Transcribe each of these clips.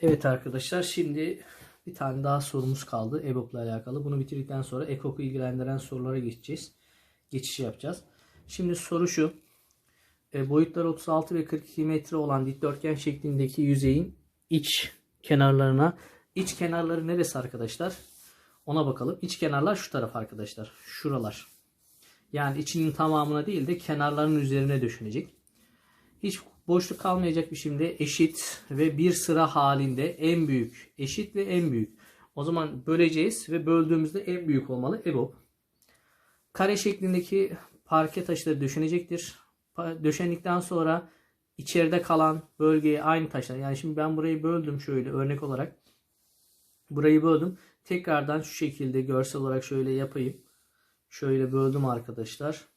Evet arkadaşlar şimdi bir tane daha sorumuz kaldı EBOB'la alakalı. Bunu bitirdikten sonra EKOK'u ilgilendiren sorulara geçeceğiz. Geçiş yapacağız. Şimdi soru şu. E, boyutları 36 ve 42 metre olan dikdörtgen şeklindeki yüzeyin iç kenarlarına iç kenarları neresi arkadaşlar? Ona bakalım. İç kenarlar şu taraf arkadaşlar. Şuralar. Yani içinin tamamına değil de kenarların üzerine döşenecek. Hiç boşluk kalmayacak biçimde eşit ve bir sıra halinde en büyük, eşit ve en büyük. O zaman böleceğiz ve böldüğümüzde en büyük olmalı EBOB. Kare şeklindeki parke taşları döşenecektir. Döşendikten sonra içeride kalan bölgeye aynı taşlar. Yani şimdi ben burayı böldüm şöyle örnek olarak. Burayı böldüm. Tekrardan şu şekilde görsel olarak şöyle yapayım. Şöyle böldüm arkadaşlar.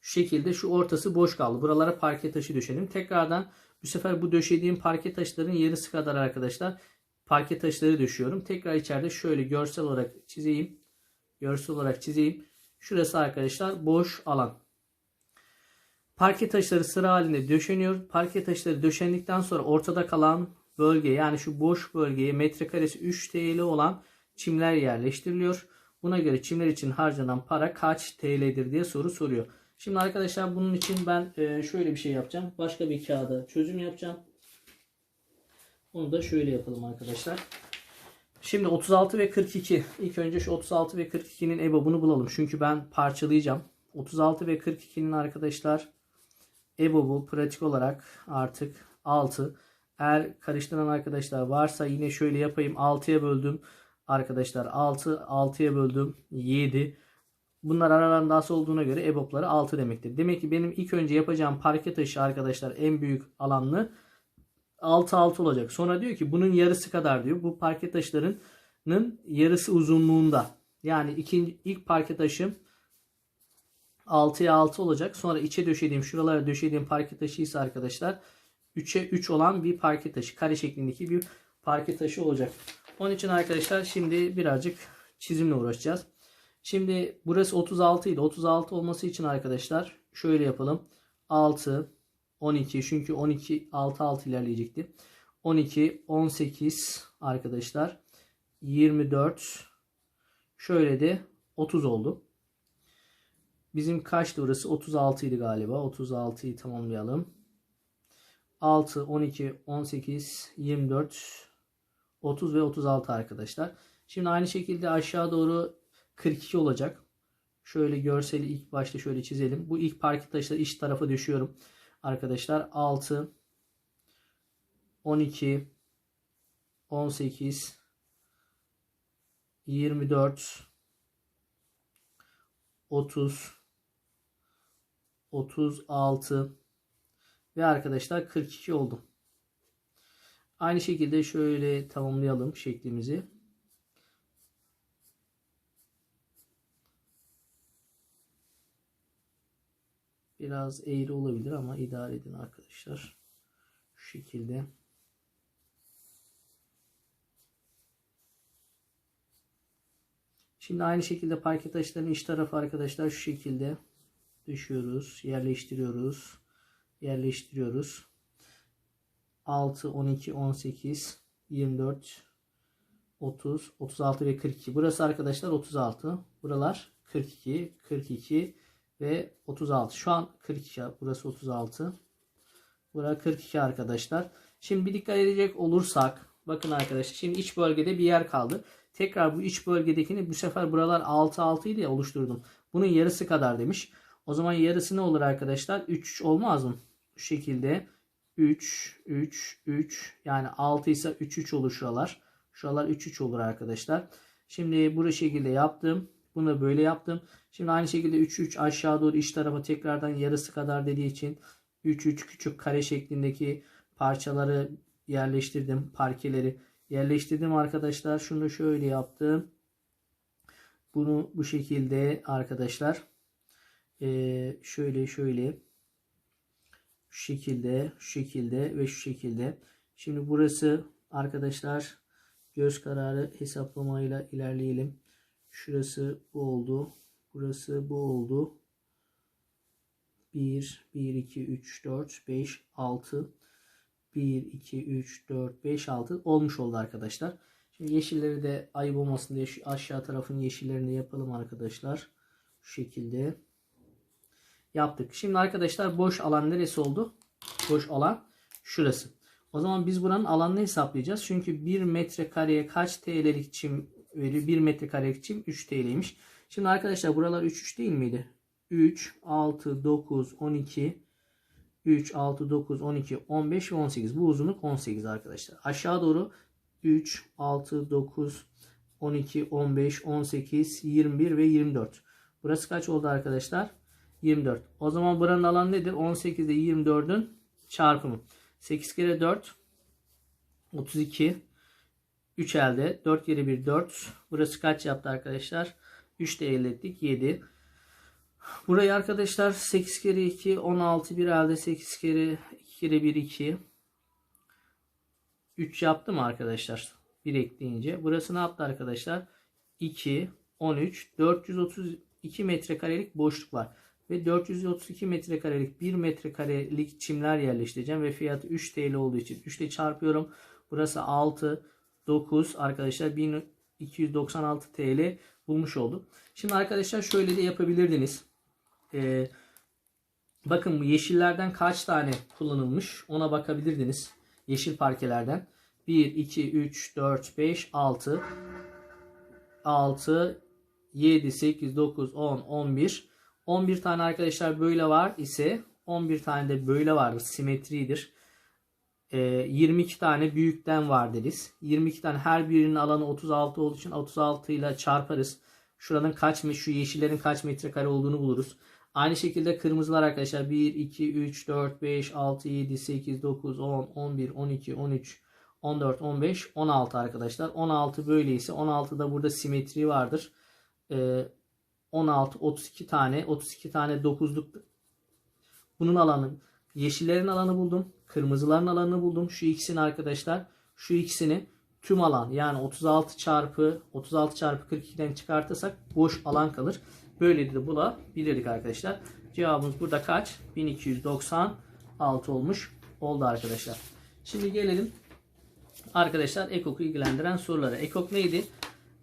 Şu şekilde şu ortası boş kaldı. Buralara parke taşı döşedim. Tekrardan bu sefer bu döşediğim parke taşların yarısı kadar arkadaşlar parke taşları döşüyorum. Tekrar içeride şöyle görsel olarak çizeyim. Görsel olarak çizeyim. Şurası arkadaşlar boş alan. Parke taşları sıra halinde döşeniyor. Parke taşları döşendikten sonra ortada kalan bölge yani şu boş bölgeye metrekaresi 3 TL olan çimler yerleştiriliyor. Buna göre çimler için harcanan para kaç TL'dir diye soru soruyor. Şimdi arkadaşlar bunun için ben e, şöyle bir şey yapacağım. Başka bir kağıda çözüm yapacağım. Onu da şöyle yapalım arkadaşlar. Şimdi 36 ve 42. İlk önce şu 36 ve 42'nin EBOB'unu bulalım. Çünkü ben parçalayacağım. 36 ve 42'nin arkadaşlar EBOB'u pratik olarak artık 6. Eğer karıştıran arkadaşlar varsa yine şöyle yapayım. 6'ya böldüm. Arkadaşlar 6, 6'ya böldüm 7. Bunlar aralarında asıl olduğuna göre EBOB'ları 6 demektir. Demek ki benim ilk önce yapacağım parke taşı arkadaşlar en büyük alanlı 6 6 olacak. Sonra diyor ki bunun yarısı kadar diyor. Bu parke taşlarının yarısı uzunluğunda. Yani ikinci, ilk parke taşım 6'ya 6 olacak. Sonra içe döşediğim şuralara döşediğim parke taşı ise arkadaşlar 3'e 3 olan bir parke taşı. Kare şeklindeki bir parke taşı olacak. Onun için arkadaşlar şimdi birazcık çizimle uğraşacağız. Şimdi burası 36 idi. 36 olması için arkadaşlar şöyle yapalım. 6, 12 çünkü 12 6 6 ilerleyecekti. 12, 18 arkadaşlar. 24 şöyle de 30 oldu. Bizim kaçtı burası? 36 idi galiba. 36'yı tamamlayalım. 6, 12, 18, 24, 30 ve 36 arkadaşlar. Şimdi aynı şekilde aşağı doğru 42 olacak. Şöyle görseli ilk başta şöyle çizelim. Bu ilk parke taşları iç tarafa düşüyorum. Arkadaşlar 6 12 18 24 30 36 ve arkadaşlar 42 oldu. Aynı şekilde şöyle tamamlayalım şeklimizi. Biraz eğri olabilir ama idare edin arkadaşlar. Şu şekilde. Şimdi aynı şekilde parke taşlarının iç tarafı arkadaşlar şu şekilde düşüyoruz, yerleştiriyoruz, yerleştiriyoruz. 6, 12, 18, 24, 30, 36 ve 42. Burası arkadaşlar 36. Buralar 42, 42 ve 36. Şu an 42. Burası 36. Burası 42 arkadaşlar. Şimdi bir dikkat edecek olursak bakın arkadaşlar şimdi iç bölgede bir yer kaldı. Tekrar bu iç bölgedekini bu sefer buralar 6 6 idi ya oluşturdum. Bunun yarısı kadar demiş. O zaman yarısı ne olur arkadaşlar? 3 olmaz mı? Şu şekilde 3 3 3 yani 6 ise 3 3 olur şuralar. Şuralar 3 3 olur arkadaşlar. Şimdi bu şekilde yaptım. Bunu böyle yaptım. Şimdi aynı şekilde 3 3 aşağı doğru iç tarafa tekrardan yarısı kadar dediği için 3 3 küçük kare şeklindeki parçaları yerleştirdim. Parkeleri yerleştirdim arkadaşlar. Şunu şöyle yaptım. Bunu bu şekilde arkadaşlar ee, şöyle şöyle şu şekilde şu şekilde ve şu şekilde. Şimdi burası arkadaşlar göz kararı hesaplamayla ilerleyelim. Şurası bu oldu. Burası bu oldu. 1, 1, 2, 3, 4, 5, 6. 1, 2, 3, 4, 5, 6 olmuş oldu arkadaşlar. Şimdi yeşilleri de ayıp olmasın diye şu aşağı tarafın yeşillerini yapalım arkadaşlar. Şu şekilde yaptık. Şimdi arkadaşlar boş alan neresi oldu? Boş alan şurası. O zaman biz buranın alanını hesaplayacağız. Çünkü 1 metrekareye kaç TL'lik çim veriyor? 1 metrekarelik çim 3 TL'ymiş. Şimdi arkadaşlar buralar 3 3 değil miydi? 3, 6, 9, 12, 3, 6, 9, 12, 15 ve 18. Bu uzunluk 18 arkadaşlar. Aşağı doğru 3, 6, 9, 12, 15, 18, 21 ve 24. Burası kaç oldu arkadaşlar? 24. O zaman buranın alanı nedir? 18 ile 24'ün çarpımı. 8 kere 4 32 3 elde. 4 kere 1 4. Burası kaç yaptı arkadaşlar? 3 de elde ettik. 7. Burayı arkadaşlar 8 kere 2 16 bir elde 8 kere 2 kere 1 2 3 yaptı mı arkadaşlar? 1 ekleyince. Burası ne yaptı arkadaşlar? 2 13 432 metrekarelik boşluk var. Ve 432 metrekarelik 1 metrekarelik çimler yerleştireceğim. Ve fiyatı 3 TL olduğu için 3 ile çarpıyorum. Burası 6 9 arkadaşlar 1296 TL bulmuş oldum. Şimdi arkadaşlar şöyle de yapabilirdiniz. Ee, bakın bu yeşillerden kaç tane kullanılmış ona bakabilirdiniz. Yeşil parkelerden. 1, 2, 3, 4, 5, 6, 6, 7, 8, 9, 10, 11. 11 tane arkadaşlar böyle var ise 11 tane de böyle vardır. Simetridir. Ee, 22 tane büyükten var deriz. 22 tane her birinin alanı 36 olduğu için 36 ile çarparız. Şuranın kaç şu yeşillerin kaç metrekare olduğunu buluruz. Aynı şekilde kırmızılar arkadaşlar 1, 2, 3, 4, 5, 6, 7, 8, 9, 10, 11, 12, 13, 14, 15, 16 arkadaşlar. 16 böyleyse 16'da burada simetri vardır. Ee, 16, 32 tane, 32 tane 9'luk bunun alanı yeşillerin alanı buldum. Kırmızıların alanını buldum. Şu ikisini arkadaşlar şu ikisini tüm alan yani 36 çarpı 36 çarpı 42'den çıkartırsak boş alan kalır. Böyle de bulabilirdik arkadaşlar. Cevabımız burada kaç? 1296 olmuş oldu arkadaşlar. Şimdi gelelim arkadaşlar EKOK'u ilgilendiren sorulara. EKOK neydi?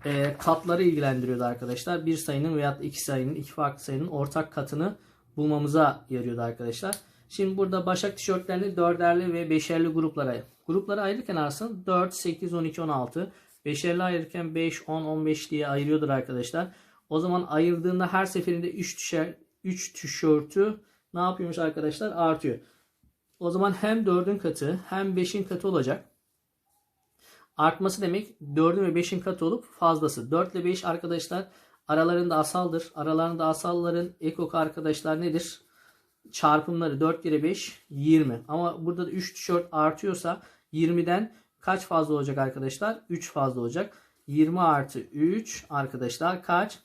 E, katları ilgilendiriyordu arkadaşlar. Bir sayının veya iki sayının, iki farklı sayının ortak katını bulmamıza yarıyordu arkadaşlar. Şimdi burada Başak tişörtlerini dörderli ve beşerli gruplara gruplara ayırırken aslında 4, 8, 12, 16 beşerli ayırırken 5, 10, 15 diye ayırıyordur arkadaşlar. O zaman ayırdığında her seferinde 3 tişört 3 tişörtü ne yapıyormuş arkadaşlar? Artıyor. O zaman hem 4'ün katı hem 5'in katı olacak. Artması demek 4'ün ve 5'in katı olup fazlası. 4 ile 5 arkadaşlar aralarında asaldır. Aralarında asalların ekok arkadaşlar nedir? Çarpımları 4 kere 5 20. Ama burada da 3 tişört artıyorsa 20'den kaç fazla olacak arkadaşlar? 3 fazla olacak. 20 artı 3 arkadaşlar kaç?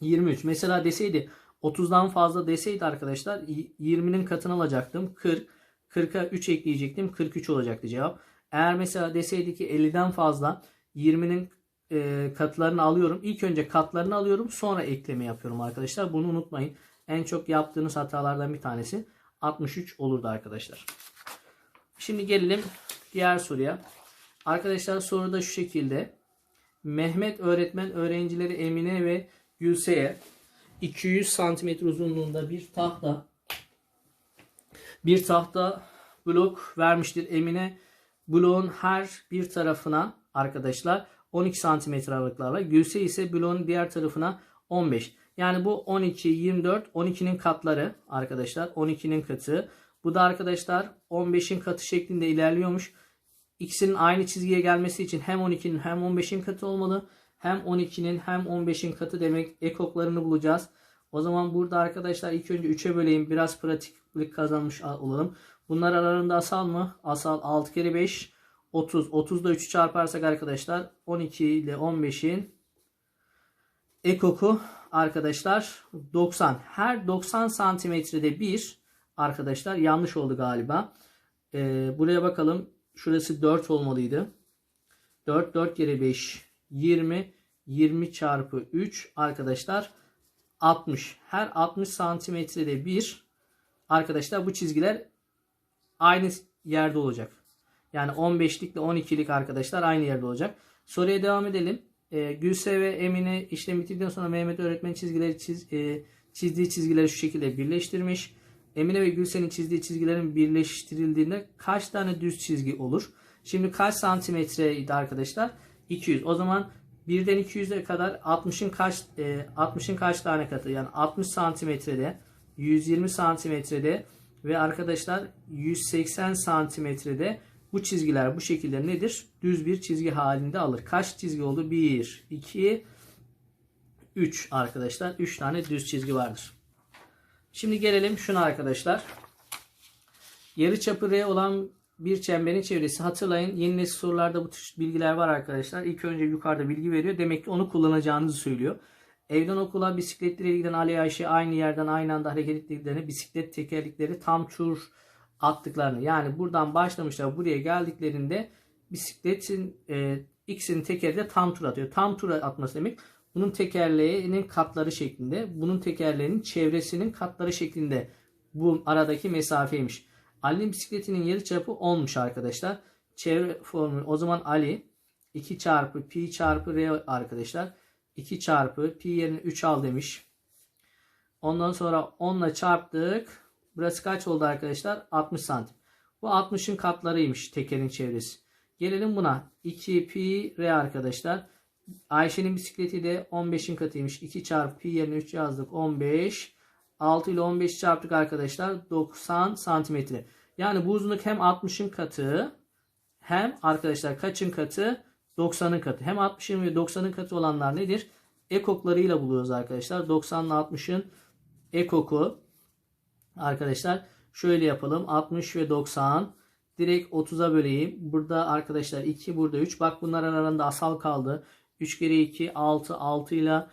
23. Mesela deseydi 30'dan fazla deseydi arkadaşlar 20'nin katını alacaktım. 40. 40'a 3 ekleyecektim. 43 olacaktı cevap. Eğer mesela deseydi ki 50'den fazla 20'nin e, katlarını alıyorum. İlk önce katlarını alıyorum. Sonra ekleme yapıyorum arkadaşlar. Bunu unutmayın. En çok yaptığınız hatalardan bir tanesi 63 olurdu arkadaşlar. Şimdi gelelim diğer soruya. Arkadaşlar soruda şu şekilde. Mehmet öğretmen öğrencileri Emine ve Gülse'ye 200 cm uzunluğunda bir tahta bir tahta blok vermiştir. Emine bloğun her bir tarafına arkadaşlar 12 cm aralıklarla Gülse ise bloğun diğer tarafına 15. Yani bu 12, 24, 12'nin katları arkadaşlar. 12'nin katı. Bu da arkadaşlar 15'in katı şeklinde ilerliyormuş. İkisinin aynı çizgiye gelmesi için hem 12'nin hem 15'in katı olmalı. Hem 12'nin hem 15'in katı demek ekoklarını bulacağız. O zaman burada arkadaşlar ilk önce 3'e böleyim. Biraz pratiklik kazanmış olalım. Bunlar aralarında asal mı? Asal 6 kere 5 30. 30'da 3'ü çarparsak arkadaşlar 12 ile 15'in ekoku arkadaşlar 90. Her 90 santimetrede bir arkadaşlar yanlış oldu galiba. Ee, buraya bakalım. Şurası 4 olmalıydı. 4 4 kere 5 20 20 çarpı 3 arkadaşlar 60. Her 60 santimetrede bir arkadaşlar bu çizgiler aynı yerde olacak. Yani 15'lik ile 12'lik arkadaşlar aynı yerde olacak. Soruya devam edelim. E, Gülse ve Emine işlem bitirdikten sonra Mehmet öğretmen çizgileri çiz, e, çizdiği çizgileri şu şekilde birleştirmiş. Emine ve Gülse'nin çizdiği çizgilerin birleştirildiğinde kaç tane düz çizgi olur? Şimdi kaç santimetreydi arkadaşlar? 200. O zaman 1'den 200'e kadar 60'ın kaç e, 60'ın kaç tane katı? Yani 60 santimetrede, 120 santimetrede ve arkadaşlar 180 santimetrede bu çizgiler bu şekilde nedir? Düz bir çizgi halinde alır. Kaç çizgi oldu? 1, 2, 3 arkadaşlar. 3 tane düz çizgi vardır. Şimdi gelelim şuna arkadaşlar. Yarı çapı R olan bir çemberin çevresi. Hatırlayın yeni nesil sorularda bu tür bilgiler var arkadaşlar. İlk önce yukarıda bilgi veriyor. Demek ki onu kullanacağınızı söylüyor. Evden okula bisikletleriyle giden Ali Ayşe aynı yerden aynı anda hareket ettiklerini, bisiklet tekerlekleri tam tur attıklarını. Yani buradan başlamışlar buraya geldiklerinde bisikletin e, X'in tekeri tam tur atıyor. Tam tur atması demek bunun tekerleğinin katları şeklinde, bunun tekerleğinin çevresinin katları şeklinde bu aradaki mesafeymiş. Ali'nin bisikletinin yarıçapı 10'muş arkadaşlar. Çevre formülü o zaman Ali 2 çarpı pi çarpı r arkadaşlar. 2 çarpı pi yerine 3 al demiş. Ondan sonra 10 ile çarptık. Burası kaç oldu arkadaşlar? 60 santim. Bu 60'ın katlarıymış tekerin çevresi. Gelelim buna. 2 pi r arkadaşlar. Ayşe'nin bisikleti de 15'in katıymış. 2 çarpı pi yerine 3 yazdık. 15. 6 ile 15 çarptık arkadaşlar. 90 santimetre. Yani bu uzunluk hem 60'ın katı hem arkadaşlar kaçın katı? 90'ın katı. Hem 60'ın ve 90'ın katı olanlar nedir? Ekoklarıyla buluyoruz arkadaşlar. 90 ile 60'ın ekoku. Arkadaşlar şöyle yapalım. 60 ve 90 direkt 30'a böleyim. Burada arkadaşlar 2 burada 3. Bak bunların arasında asal kaldı. 3 kere 2 6 6 ile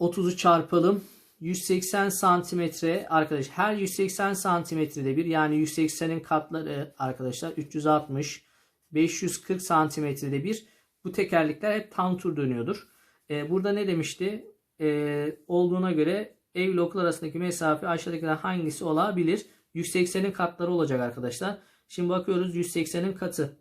30'u çarpalım. 180 santimetre arkadaş her 180 santimetrede bir yani 180'in katları arkadaşlar 360 540 santimetrede bir bu tekerlekler hep tam tur dönüyordur. Ee, burada ne demişti? Ee, olduğuna göre ev ile okul arasındaki mesafe aşağıdakilerden hangisi olabilir? 180'in katları olacak arkadaşlar. Şimdi bakıyoruz 180'in katı.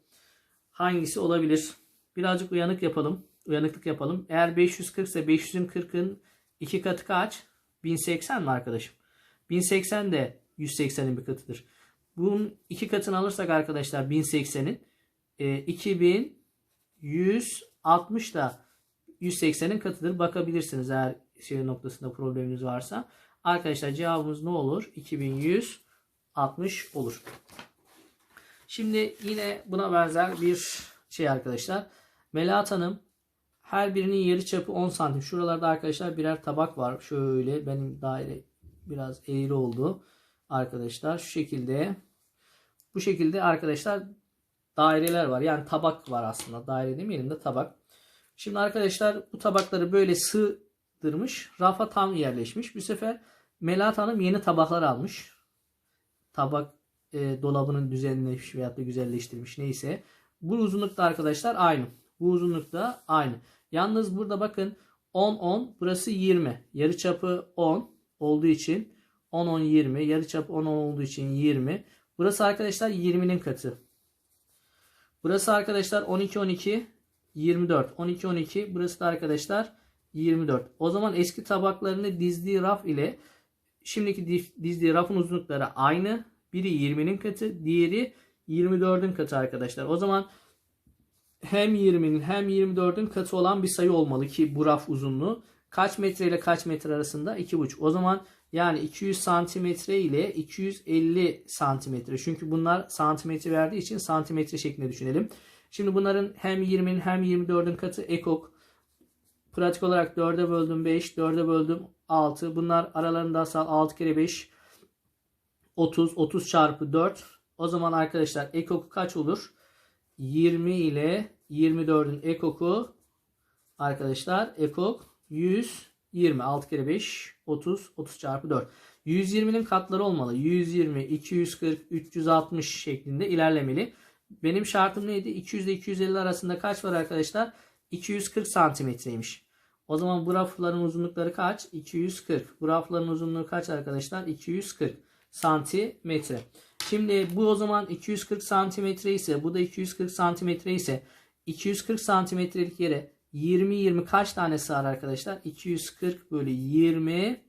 Hangisi olabilir? Birazcık uyanık yapalım. Uyanıklık yapalım. Eğer 540 ise 500'ün 40'ın iki katı kaç? 1080 mi arkadaşım? 1080 de 180'in bir katıdır. Bunun iki katını alırsak arkadaşlar 1080'in e, 2160 da 180'in katıdır. Bakabilirsiniz eğer şey noktasında probleminiz varsa. Arkadaşlar cevabımız ne olur? 2160 olur. Şimdi yine buna benzer bir şey arkadaşlar. Melahat Hanım her birinin yarı çapı 10 santim. Şuralarda arkadaşlar birer tabak var. Şöyle benim daire biraz eğri oldu. Arkadaşlar şu şekilde. Bu şekilde arkadaşlar daireler var. Yani tabak var aslında. Daire demeyelim de tabak. Şimdi arkadaşlar bu tabakları böyle sığdırmış. Rafa tam yerleşmiş. Bu sefer Melahat Hanım yeni tabaklar almış. Tabak e, dolabının düzenleşmiş veyahut da güzelleştirmiş neyse. Bu uzunlukta arkadaşlar aynı. Bu uzunlukta aynı. Yalnız burada bakın 10 10 burası 20. Yarı çapı 10 olduğu için 10 10 20. Yarı çapı 10 10 olduğu için 20. Burası arkadaşlar 20'nin katı. Burası arkadaşlar 12 12 24. 12 12 burası da arkadaşlar 24. O zaman eski tabaklarını dizdiği raf ile şimdiki dizdiği rafın uzunlukları aynı. Biri 20'nin katı, diğeri 24'ün katı arkadaşlar. O zaman hem 20'nin hem 24'ün katı olan bir sayı olmalı ki bu raf uzunluğu. Kaç metre ile kaç metre arasında? 2,5. O zaman yani 200 santimetre ile 250 santimetre. Çünkü bunlar santimetre verdiği için santimetre şeklinde düşünelim. Şimdi bunların hem 20'nin hem 24'ün katı ekok. Pratik olarak 4'e böldüm 5, 4'e böldüm 6. Bunlar aralarında asal 6 kere 5 30, 30 çarpı 4. O zaman arkadaşlar ekoku kaç olur? 20 ile 24'ün ekoku arkadaşlar ekok 120. 6 kere 5 30. 30 çarpı 4. 120'nin katları olmalı. 120, 240, 360 şeklinde ilerlemeli. Benim şartım neydi? 200 ile 250 arasında kaç var arkadaşlar? 240 santimetreymiş. O zaman bu rafların uzunlukları kaç? 240. Bu rafların uzunluğu kaç arkadaşlar? 240 santimetre. Şimdi bu o zaman 240 santimetre ise bu da 240 santimetre ise 240 santimetrelik yere 20-20 kaç tane sığar arkadaşlar? 240 bölü 20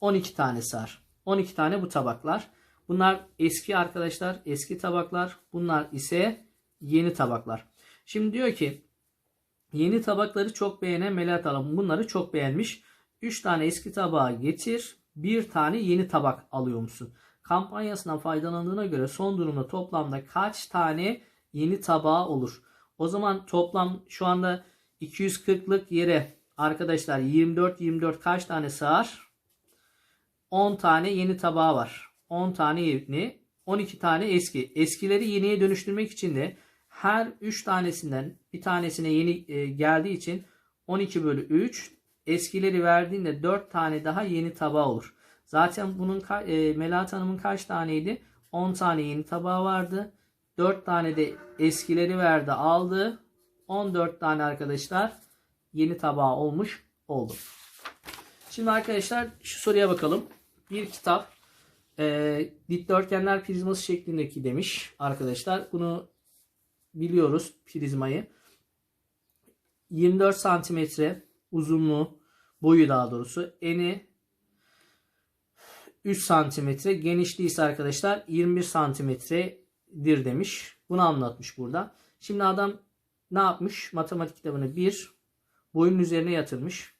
12 tane sığar. 12 tane bu tabaklar. Bunlar eski arkadaşlar. Eski tabaklar. Bunlar ise yeni tabaklar. Şimdi diyor ki yeni tabakları çok beğenen Melahat Hanım bunları çok beğenmiş. 3 tane eski tabağı getir. Bir tane yeni tabak alıyor musun? Kampanyasından faydalandığına göre son durumda toplamda kaç tane yeni tabağı olur? O zaman toplam şu anda 240'lık yere arkadaşlar 24 24 kaç tane sığar? 10 tane yeni tabağı var. 10 tane yeni, 12 tane eski. Eskileri yeniye dönüştürmek için de her 3 tanesinden bir tanesine yeni e, geldiği için 12 bölü 3 eskileri verdiğinde 4 tane daha yeni tabağı olur. Zaten bunun e, Melahat Hanım'ın kaç taneydi? 10 tane yeni tabağı vardı. 4 tane de eskileri verdi aldı. 14 tane arkadaşlar yeni tabağı olmuş oldu. Şimdi arkadaşlar şu soruya bakalım. Bir kitap e, dikdörtgenler prizması şeklindeki demiş arkadaşlar. Bunu biliyoruz prizmayı. 24 santimetre uzunluğu boyu daha doğrusu eni 3 santimetre genişliği ise arkadaşlar 21 santimetredir demiş. Bunu anlatmış burada. Şimdi adam ne yapmış? Matematik kitabını bir boyun üzerine yatırmış.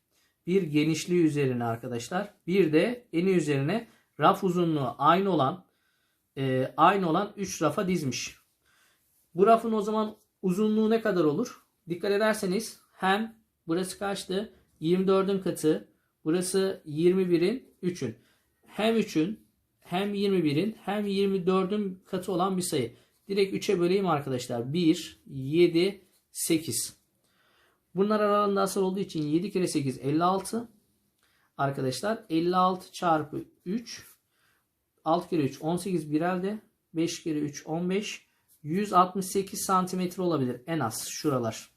Bir genişliği üzerine arkadaşlar. Bir de eni üzerine raf uzunluğu aynı olan e, aynı olan 3 rafa dizmiş. Bu rafın o zaman uzunluğu ne kadar olur? Dikkat ederseniz hem burası kaçtı? 24'ün katı. Burası 21'in 3'ün. Hem 3'ün hem 21'in hem 24'ün katı olan bir sayı. Direkt 3'e böleyim arkadaşlar. 1, 7, 8. Bunlar aralarında asal olduğu için 7 kere 8 56. Arkadaşlar 56 çarpı 3 6 kere 3 18 bir elde 5 kere 3 15 168 santimetre olabilir en az şuralar.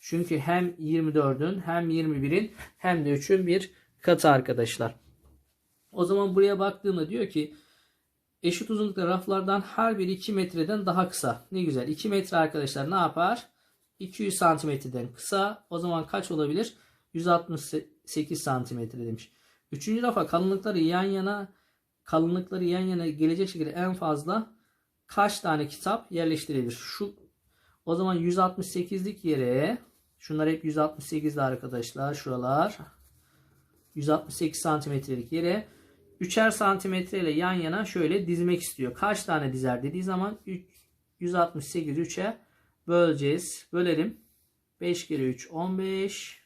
Çünkü hem 24'ün hem 21'in hem de 3'ün bir katı arkadaşlar. O zaman buraya baktığımda diyor ki eşit uzunlukta raflardan her biri 2 metreden daha kısa. Ne güzel 2 metre arkadaşlar ne yapar? 200 santimetreden kısa. O zaman kaç olabilir? 168 santimetre demiş. Üçüncü rafa kalınlıkları yan yana kalınlıkları yan yana gelecek şekilde en fazla kaç tane kitap yerleştirilir? Şu o zaman 168'lik yere şunlar hep 168'li arkadaşlar şuralar 168 santimetrelik yere 3'er santimetre ile yan yana şöyle dizmek istiyor. Kaç tane dizer dediği zaman 168 3'e böleceğiz. Bölelim. 5 kere 3 15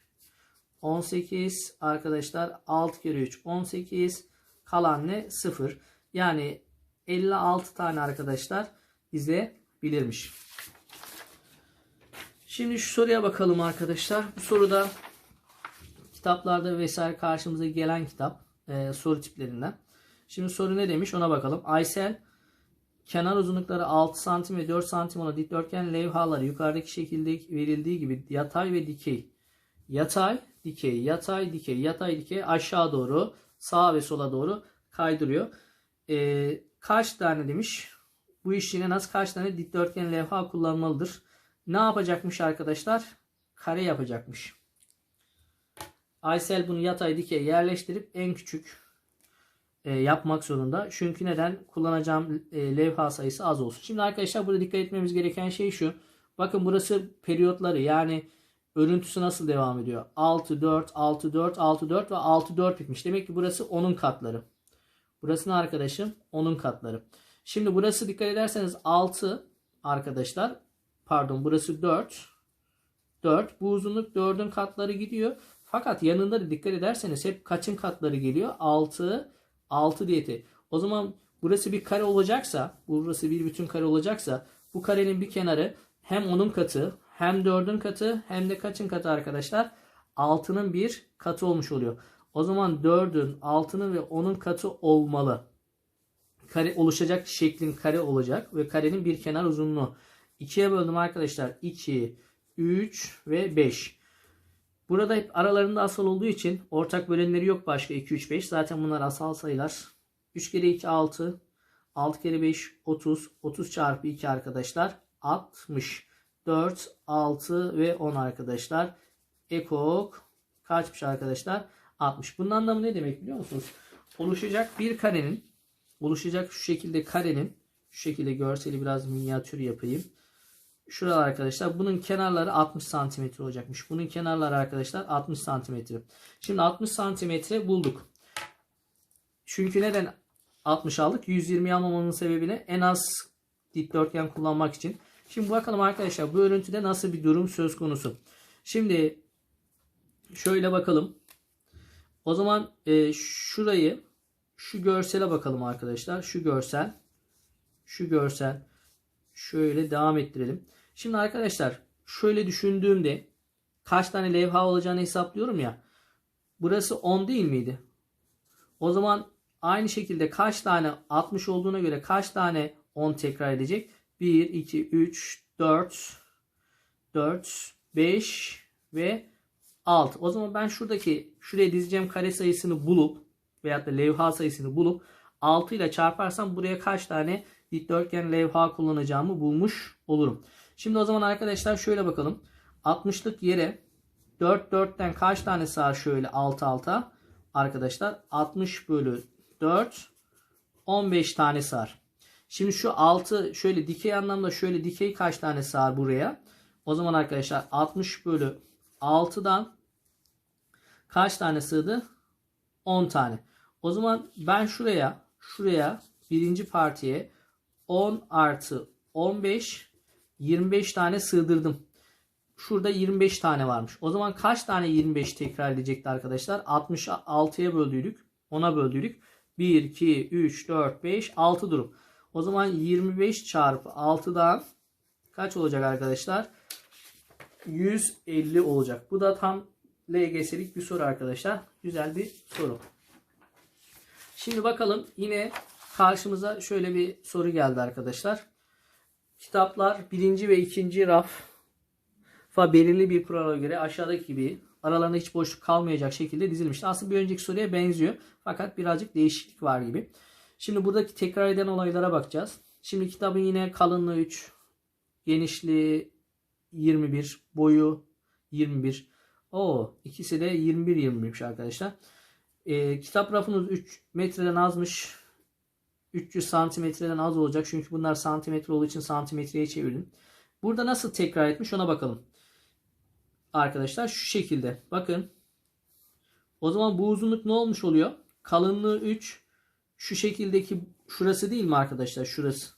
18 arkadaşlar 6 kere 3 18 kalan ne 0 yani 56 tane arkadaşlar dizebilirmiş. Şimdi şu soruya bakalım arkadaşlar. Bu soruda kitaplarda vesaire karşımıza gelen kitap e, soru tiplerinden. Şimdi soru ne demiş ona bakalım. Aysel kenar uzunlukları 6 santim ve 4 santim olan dikdörtgen levhaları yukarıdaki şekilde verildiği gibi yatay ve dikey. Yatay, dikey, yatay, dikey, yatay, dikey aşağı doğru, sağa ve sola doğru kaydırıyor. Ee, kaç tane demiş? Bu iş yine nasıl kaç tane dikdörtgen levha kullanmalıdır? Ne yapacakmış arkadaşlar? Kare yapacakmış. Aysel bunu yatay dikey yerleştirip en küçük e, yapmak zorunda. Çünkü neden? Kullanacağım e, levha sayısı az olsun. Şimdi arkadaşlar burada dikkat etmemiz gereken şey şu. Bakın burası periyotları yani örüntüsü nasıl devam ediyor? 6, 4, 6, 4, 6, 4 ve 6, 4 bitmiş. Demek ki burası onun katları. Burası ne arkadaşım? Onun katları. Şimdi burası dikkat ederseniz 6 arkadaşlar. Pardon burası 4. 4. Bu uzunluk 4'ün katları gidiyor. Fakat yanında da dikkat ederseniz hep kaçın katları geliyor? 6, 6 diyeti. O zaman burası bir kare olacaksa, burası bir bütün kare olacaksa bu karenin bir kenarı hem onun katı hem 4'ün katı hem de kaçın katı arkadaşlar? 6'nın bir katı olmuş oluyor. O zaman 4'ün, 6'nın ve 10'un katı olmalı. Kare oluşacak şeklin kare olacak ve karenin bir kenar uzunluğu. 2'ye böldüm arkadaşlar. 2, 3 ve 5. Burada hep aralarında asal olduğu için ortak bölenleri yok başka 2, 3, 5. Zaten bunlar asal sayılar. 3 kere 2 6. 6 kere 5 30. 30 çarpı 2 arkadaşlar 60. 4, 6 ve 10 arkadaşlar. Ekok kaçmış arkadaşlar? 60. Bunun anlamı ne demek biliyor musunuz? Oluşacak bir karenin oluşacak şu şekilde karenin şu şekilde görseli biraz minyatür yapayım. Şurada arkadaşlar bunun kenarları 60 santimetre olacakmış. Bunun kenarları arkadaşlar 60 santimetre. Şimdi 60 santimetre bulduk. Çünkü neden 60 aldık? 120 almamamın sebebine en az dikdörtgen kullanmak için. Şimdi bakalım arkadaşlar bu örüntüde nasıl bir durum söz konusu. Şimdi şöyle bakalım. O zaman e, şurayı şu görsele bakalım arkadaşlar. Şu görsel. Şu görsel. Şöyle devam ettirelim. Şimdi arkadaşlar şöyle düşündüğümde kaç tane levha olacağını hesaplıyorum ya. Burası 10 değil miydi? O zaman aynı şekilde kaç tane 60 olduğuna göre kaç tane 10 tekrar edecek? 1, 2, 3, 4, 4, 5 ve 6. O zaman ben şuradaki şuraya dizeceğim kare sayısını bulup veyahut da levha sayısını bulup 6 ile çarparsam buraya kaç tane dikdörtgen levha kullanacağımı bulmuş olurum. Şimdi o zaman arkadaşlar şöyle bakalım. 60'lık yere 4 4'ten kaç tane sağ şöyle 6 alta arkadaşlar 60 bölü 4 15 tane sağar. Şimdi şu 6 şöyle dikey anlamda şöyle dikey kaç tane sığar buraya? O zaman arkadaşlar 60 bölü 6'dan kaç tane sığdı? 10 tane. O zaman ben şuraya şuraya birinci partiye 10 artı 15 25 tane sığdırdım. Şurada 25 tane varmış. O zaman kaç tane 25 tekrar edecekti arkadaşlar? 66'ya böldüydük. 10'a böldüydük. 1, 2, 3, 4, 5, 6 durum. O zaman 25 çarpı 6'dan kaç olacak arkadaşlar? 150 olacak. Bu da tam LGS'lik bir soru arkadaşlar. Güzel bir soru. Şimdi bakalım yine karşımıza şöyle bir soru geldi arkadaşlar. Kitaplar birinci ve ikinci rafa belirli bir kurala göre aşağıdaki gibi aralarında hiç boşluk kalmayacak şekilde dizilmiştir. Aslında bir önceki soruya benziyor. Fakat birazcık değişiklik var gibi. Şimdi buradaki tekrar eden olaylara bakacağız. Şimdi kitabın yine kalınlığı 3, genişliği 21, boyu 21. O ikisi de 21 21'miş arkadaşlar. Ee, kitap rafınız 3 metreden azmış. 300 santimetreden az olacak. Çünkü bunlar santimetre olduğu için santimetreye çevirin. Burada nasıl tekrar etmiş ona bakalım. Arkadaşlar şu şekilde. Bakın. O zaman bu uzunluk ne olmuş oluyor? Kalınlığı 3. Şu şekildeki şurası değil mi arkadaşlar? Şurası.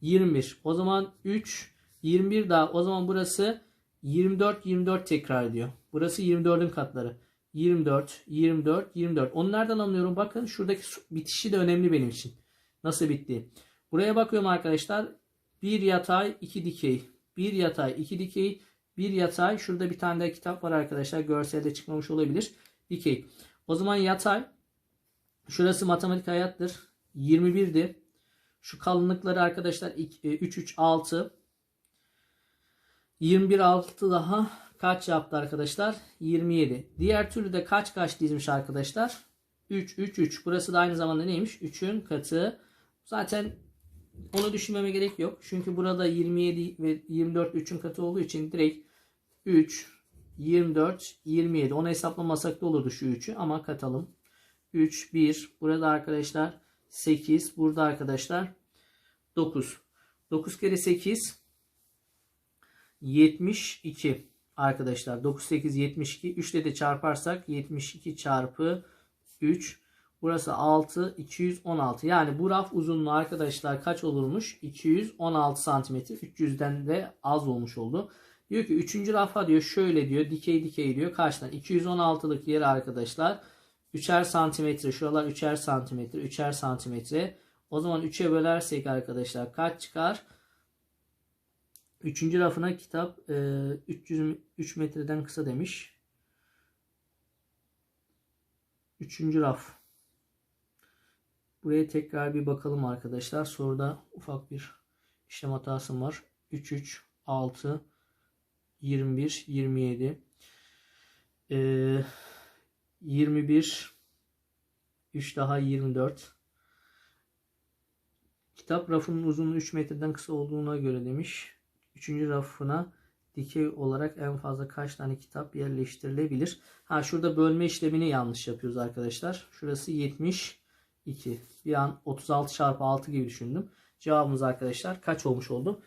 21. O zaman 3 21 daha. O zaman burası 24 24 tekrar ediyor. Burası 24'ün katları. 24 24 24. Onu nereden anlıyorum? Bakın şuradaki bitişi de önemli benim için. Nasıl bitti? Buraya bakıyorum arkadaşlar. Bir yatay, iki dikey. Bir yatay, iki dikey. Bir yatay. Şurada bir tane de kitap var arkadaşlar. Görselde çıkmamış olabilir. Dikey. O zaman yatay. Şurası matematik hayattır. 21'di. Şu kalınlıkları arkadaşlar 3 3 6. 21 6 daha kaç yaptı arkadaşlar? 27. Diğer türlü de kaç kaç dizmiş arkadaşlar? 3 3 3. Burası da aynı zamanda neymiş? 3'ün katı. Zaten onu düşünmeme gerek yok. Çünkü burada 27 ve 24 3'ün katı olduğu için direkt 3 24 27. Onu hesaplamasak da olurdu şu 3'ü ama katalım. 3 1 burada arkadaşlar 8 burada arkadaşlar 9. 9 kere 8 72 arkadaşlar. 9 8 72 3 ile de çarparsak 72 çarpı 3 Burası 6 216. Yani bu raf uzunluğu arkadaşlar kaç olurmuş? 216 santimetre. 300'den de az olmuş oldu. Diyor ki 3. rafa diyor şöyle diyor dikey dikey diyor kaçtan? 216'lık yer arkadaşlar. 3'er santimetre şuralar 3'er santimetre 3'er santimetre. O zaman 3'e bölersek arkadaşlar kaç çıkar? 3. rafına kitap 300 3 metreden kısa demiş. 3. raf. Buraya tekrar bir bakalım arkadaşlar. Soruda ufak bir işlem hatası var. 3 3 6 21 27 ee, 21 3 daha 24 Kitap rafının uzunluğu 3 metreden kısa olduğuna göre demiş. Üçüncü rafına dikey olarak en fazla kaç tane kitap yerleştirilebilir? Ha şurada bölme işlemini yanlış yapıyoruz arkadaşlar. Şurası 72. Bir an 36 çarpı 6 gibi düşündüm. Cevabımız arkadaşlar kaç olmuş oldu?